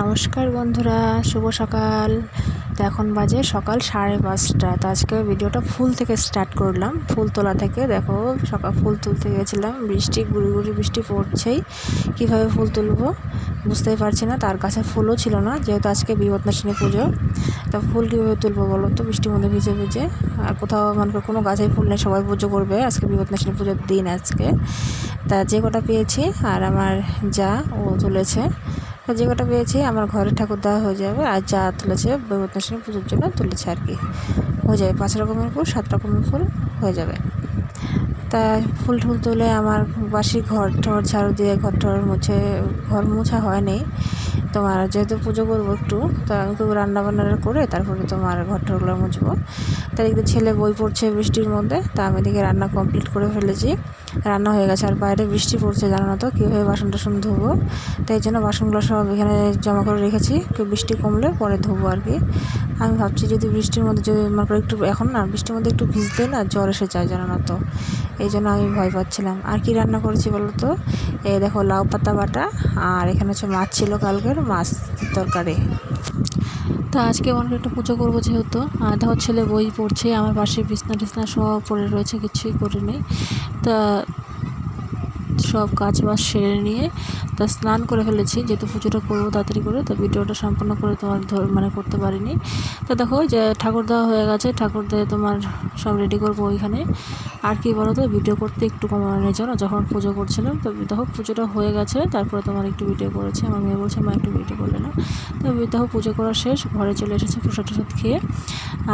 নমস্কার বন্ধুরা, শুভ সকাল। তো এখন বাজে সকাল সাড়ে পাঁচটা। তো আজকে ভিডিওটা ফুল থেকে স্টার্ট করলাম। ফুল তোলা থেকে, দেখো সকাল ফুল তুলতে গেছিলাম। বৃষ্টি গুড়ি গুড়ি বৃষ্টি পড়ছেই। কীভাবে ফুল তুলবো বুঝতেই পারছি না। তার কাছে ফুলও ছিল না, যেহেতু আজকে বিপদনাশিনী পুজো। তা ফুল কীভাবে তুলবো বলো তো? বৃষ্টির মধ্যে ভিজে ভিজে। আর কোথাও মনে কোনো গাছেই ফুল নেই, সবাই পুজো করবে আজকে বিপদনাশিনী পুজোর দিন আজকে। তা যে কটা পেয়েছি, আর আমার যা ও তুলেছে যে কটা পেয়েছি, আমার ঘরে ঠাকুর দেওয়া হয়ে যাবে আর যা তুলেছে বৈবতনাশিনী পুজোর জন্য তুলেছে আর কি। হয়ে যাবে পাঁচ রকমের ফুল, সাত রকমের ফুল হয়ে যাবে। তা ফুল টুল তুলে আমার বাসি ঘর টর ঝাড়ু দিয়ে ঘর টর মুছে, ঘর মোছা হয়নি। তোমার যেহেতু পুজো করব একটু, তো আমি তো রান্না বান্না করে তারপরে তোমার ঘর টরগুলো মুছবো। তার একটু ছেলে বই পড়ছে বৃষ্টির মধ্যে, তা আমি এদিকে রান্না কমপ্লিট করে ফেলেছি। রান্না হয়ে গেছে, আর বাইরে বৃষ্টি পড়ছে, জানো না তো, কীভাবে বাসন টাসন ধুবো। তাই জন্য বাসনগুলো সব এখানে জমা করে রেখেছি, কেউ বৃষ্টি কমলে পরে ধুবো আর কি। আমি ভাবছি যদি বৃষ্টির মধ্যে যদি মনে করো একটু, এখন না বৃষ্টির মধ্যে একটু ভিজতে না জ্বর এসে যায়, জানো না তো। এই জন্য আমি ভয় পাচ্ছিলাম। আর কি রান্না করেছি বলো তো এই দেখো লাউ পাতা বাটা, আর এখানে হচ্ছে মাছ ছিল কালকের, মাছ তরকারি। তো আজকে একটা একটু পুজো করব যেহেতু। আর দেখো ছেলে বই পড়ছে, আমার পাশে বিছনা টিছনা সব পড়ে রয়েছে, কিছুই করিনি। তা সব কাজ বাজ সেরে নিয়ে তা স্নান করে ফেলেছি। যেহেতু পুজোটা করব তাড়াতাড়ি করে, তো ভিডিওটা সম্পূর্ণ করে তোমার ধর মানে করতে পারিনি। তো দেখো যে ঠাকুর দেওয়া হয়ে গেছে, ঠাকুর দিয়ে তোমার সব রেডি করব ওইখানে। আর কি বলো তো ভিডিও করতে একটু কমানোর জন্য যখন পুজো করছিলাম, তো দেখো পুজোটা হয়ে গেছে, তারপরে তোমার একটু ভিডিও করেছি। আমার মেয়ে বলছে, মা, একটু ভিডিও করলে না? তো দেখো পুজো করা শেষ, ঘরে চলে এসেছে প্রসাদ টসাদ খেয়ে।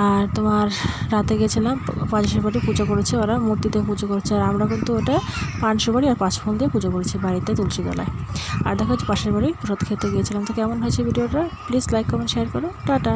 আর তোমার রাতে গেছিলাম পাঁচ বাড়ি পুজো করেছে ওরা, মূর্তিতে পুজো করেছে। আর আমরা কিন্তু ওটা পাঁচ বাড়ি আর পাঁচ ফল দিয়ে পুজো করেছি বাড়িতে তুলসী তলায়। আর দেখা হচ্ছে পাশের বাড়ি প্রসাদ খেতে গিয়েছিলাম। তো কেমন হয়েছে ভিডিওটা? প্লিজ লাইক কমেন্ট শেয়ার করো। টাটা।